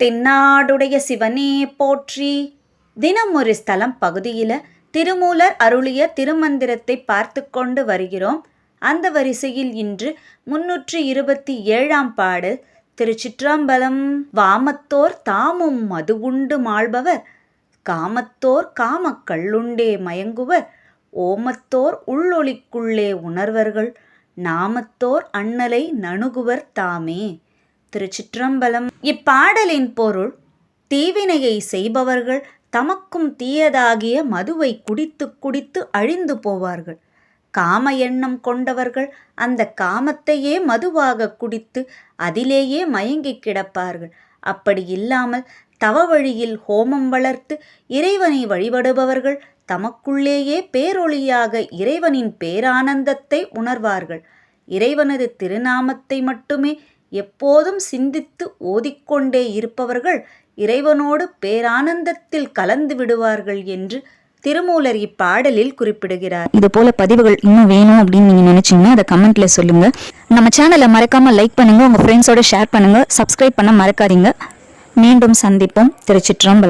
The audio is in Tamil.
தென்னாடுடைய சிவனே போற்றி. தினம் ஒரு ஸ்தலம் பகுதியில் திருமூலர் அருளிய திருமந்திரத்தை பார்த்து கொண்டு வருகிறோம். அந்த வரிசையில் இன்று முன்னூற்று இருபத்தி ஏழாம் பாடல். திருச்சிற்றம்பலம் வாமத்தோர் தாமும் மது உண்டு மாழ்பவர் காமத்தோர் காமக்கல்லுண்டே மயங்குவர். ஓமத்தோர் உள்ளொளிக்குள்ளே உணர்வர்கள். நாமத்தோர் அண்ணலை நணுகுவர் தாமே. திருச்சிற்றம்பலம். இப்பாடலின் பொருள் தீவினையை செய்பவர்கள் தமக்கும் தீயதாகிய மதுவை குடித்து குடித்து அழிந்து போவார்கள். காம எண்ணம் கொண்டவர்கள் அந்த காமத்தையே மதுவாக குடித்து அதிலேயே மயங்கி கிடப்பார்கள். அப்படி இல்லாமல் தவ வழியில் ஹோமம் வளர்த்து இறைவனை வழிபடுபவர்கள் தமக்குள்ளேயே பேரொளியாக இறைவனின் பேரானந்தத்தை உணர்வார்கள். இறைவனது திருநாமத்தை மட்டுமே எப்போதும் சிந்தித்து ஓதிக்கொண்டே இருப்பவர்கள் இறைவனோடு பேரானந்தத்தில் கலந்து விடுவார்கள் என்று திருமூலர் இப்பாடலில் குறிப்பிடுகிறார். இது போல பதிவுகள் இன்னும் வேணும் அப்படின்னு நீங்க நினைச்சீங்கன்னா அதை கமெண்ட்ல சொல்லுங்க. நம்ம சேனலை மறக்காம லைக் பண்ணுங்க உங்க ஃப்ரெண்ட்ஸோட ஷேர் பண்ணுங்க சப்ஸ்கிரைப் பண்ண மறக்காதீங்க. மீண்டும் சந்திப்போம். திருச்சிற்றம்பலம்.